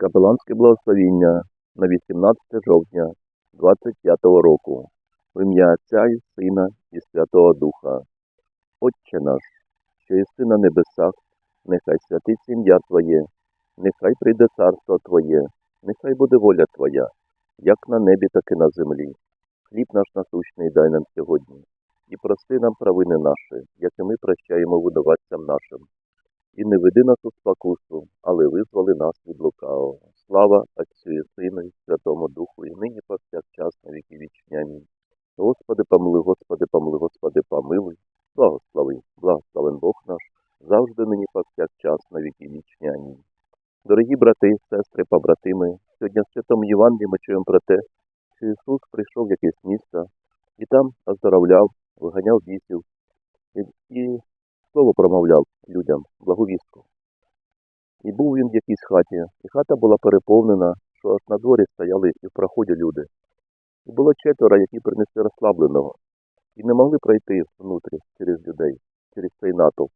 Капеланське благословіння на 18 жовтня 25 року. В ім'я Отця і Сина і Святого Духа. Отче наш, що єси на небесах, нехай святиться ім'я Твоє, нехай прийде царство Твоє, нехай буде воля Твоя, як на небі, так і на землі. Хліб наш насущний дай нам сьогодні, і прости нам провини наші, як і ми прощаємо винуватцям нашим. І не веди нас у спокусу, але визволи нас від лукавого. Слава Отцю і Сину і Святому Духу, і нині повсякчас на віки вічні. Амінь. Господи, помилуй, Господи, помилуй, Господи, помилуй. Благослови, благословен Бог наш, завжди нині повсякчас на віки вічні. Дорогі брати, сестри, побратими, сьогодні в Святому Євангелії ми чуємо про те, що Ісус прийшов в якесь місто і там оздоровляв, виганяв бісів і слово промовляв людям, благовістку. І був він в якійсь хаті, і хата була переповнена, що аж на дворі стояли і в проході люди. І було четверо, які принесли розслабленого, і не могли пройти внутрі через людей, через цей натовп.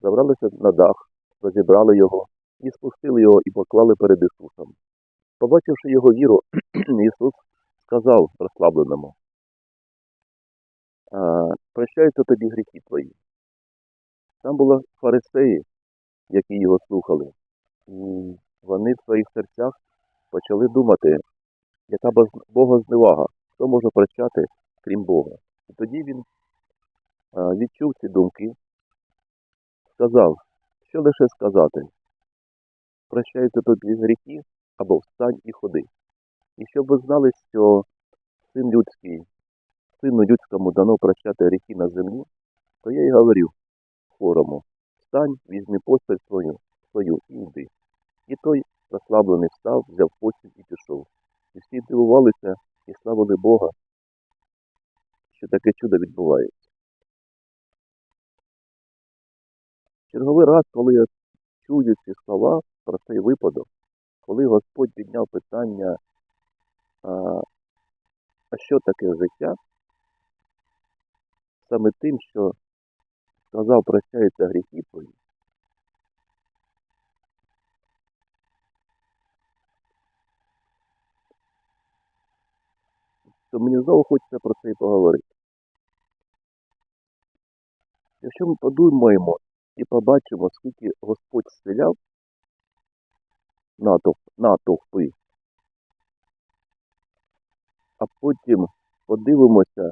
Забралися на дах, розібрали його і спустили його і поклали перед Ісусом. Побачивши його віру, Ісус сказав розслабленому, «А, прощаються тобі гріхи твої. Там були фарисеї, які його слухали, і вони в своїх серцях почали думати, яка боз- богозневага, хто може прощати, крім Бога. І тоді він відчув ці думки, сказав, що лише сказати, прощаються тобі гріхи або встань і ходи. І щоб ви знали, що син людський, сину людському дано прощати гріхи на землі, то я й говорив хворому, встань, візьми постель свою, свою і йди. І той розслаблений встав, взяв постіль і пішов. І всі дивувалися і славили Бога, що таке чудо відбувається. Черговий раз, коли я чую ці слова про цей випадок, коли Господь підняв питання, а, а що таке життя, саме тим, що сказав, прощаються гріхи твої, то мені знову хочеться про це і поговорити. Якщо ми подумаємо і побачимо, скільки Господь стріляв натовп, натовпи, а потім подивимося,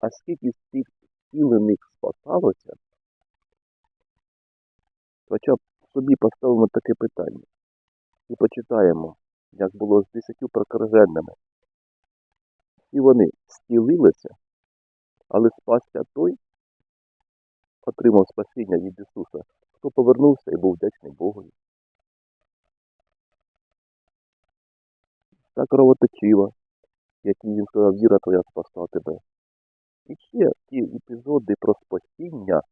а скільки з цих зцілених спасалося, хоча б собі поставимо таке питання і почитаємо, як було з десятью прокаженими. І вони зцілилися, але спасся той, отримав спасіння від Ісуса, хто повернувся і був вдячний Богові. Та кровоточива, який він сказав, віра твоя спасла тебе. І ще ті епізоди про спасіння,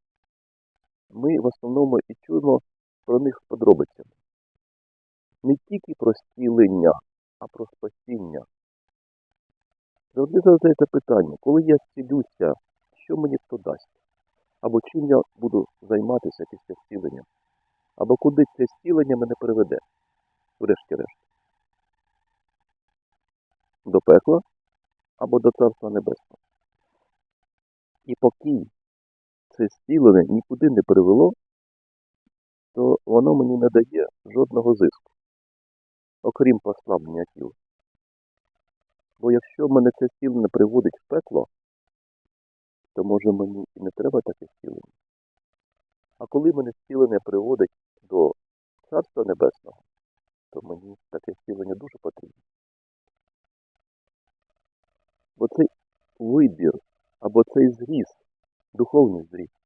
ми в основному і чуємо про них подробицями. Не тільки про зцілення, а про спасіння. Завжди задається питання, коли я зцілюся, що мені хто дасть? Або чим я буду займатися після зцілення? Або куди це зцілення мене приведе, врешті-решт? До пекла або до Царства Небесного. І поки це зцілення нікуди не привело, то воно мені не дає жодного зиску, окрім послаблення тіла. Бо якщо мене це зцілення приводить в пекло, то може мені і не треба таке зцілення. А коли мене зцілення приводить до Царства Небесного, то мені таке зцілення дуже потрібно. Бо цей вибір або цей зріст, духовний зріст,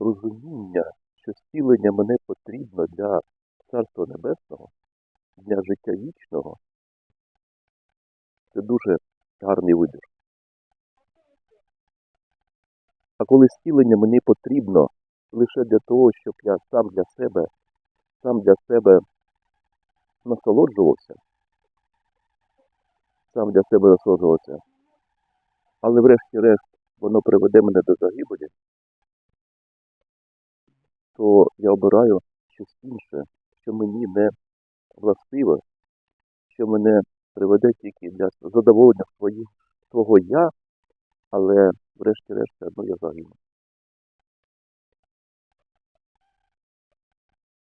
розуміння, що зцілення мене потрібно для Царства Небесного, для життя вічного, це дуже гарний вибір. А коли зцілення мені потрібно лише для того, щоб я сам для себе, сам для себе насолоджувався, сам для себе насолоджувався, але врешті-решт воно приведе мене до загибелі, то я обираю щось інше, що мені не властиве, що мене приведе тільки для задоволення свої, свого я, але врешті-решт одно я загину.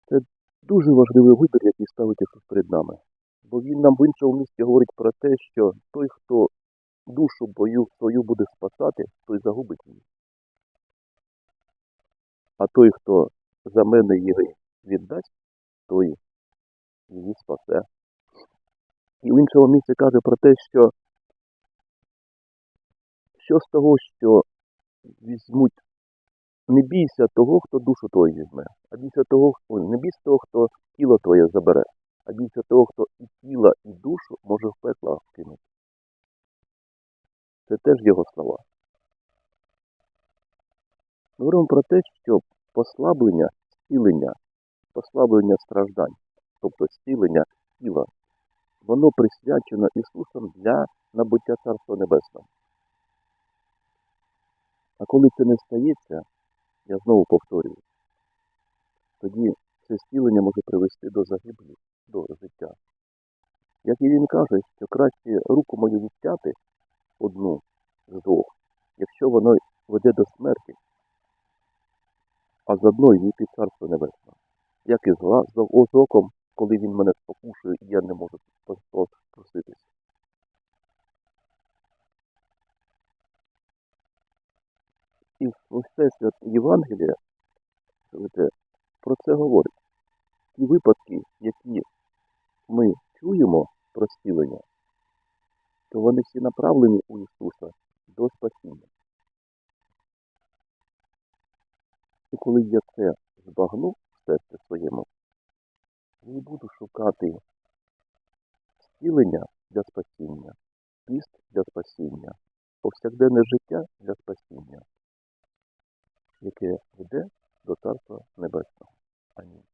Це дуже важливий вибір, який ставить Ісус перед нами. Бо Він нам в іншому місці говорить про те, що той, хто душу бою свою буде спасати, той загубить її. А той, хто за мене її віддасть, той її спасе. І в іншому місці каже про те, що що з того, що візьмуть, не бійся того, хто душу твою візьме, а бійся того, хто не бійся того, хто тіло твоє забере, а бійся того, хто і тіло, і душу може в пекло кинути. Це теж його слова. Говоримо про те, що послаблення, зцілення, послаблення страждань, тобто зцілення тіла, воно присвячено Ісусом для набуття Царства Небесного. А коли це не стається, я знову повторюю, тоді це зцілення може привести до загибелі, до життя. Як і він каже, що краще руку мою відтяти одну з двох, якщо воно веде до смерті, а заодно й в Царство Небесне. Як і з з оком, коли він мене спокушує, і я не можу проститися. І все свят Євангелія про це говорить. Ті випадки, які ми чуємо про зцілення, то вони всі направлені у Ісуса до спасіння. І коли я це збагну в серці своєму, я і буду шукати зцілення для спасіння, піст для спасіння, повсякденне життя для спасіння, яке веде до Царства Небесного. Амінь.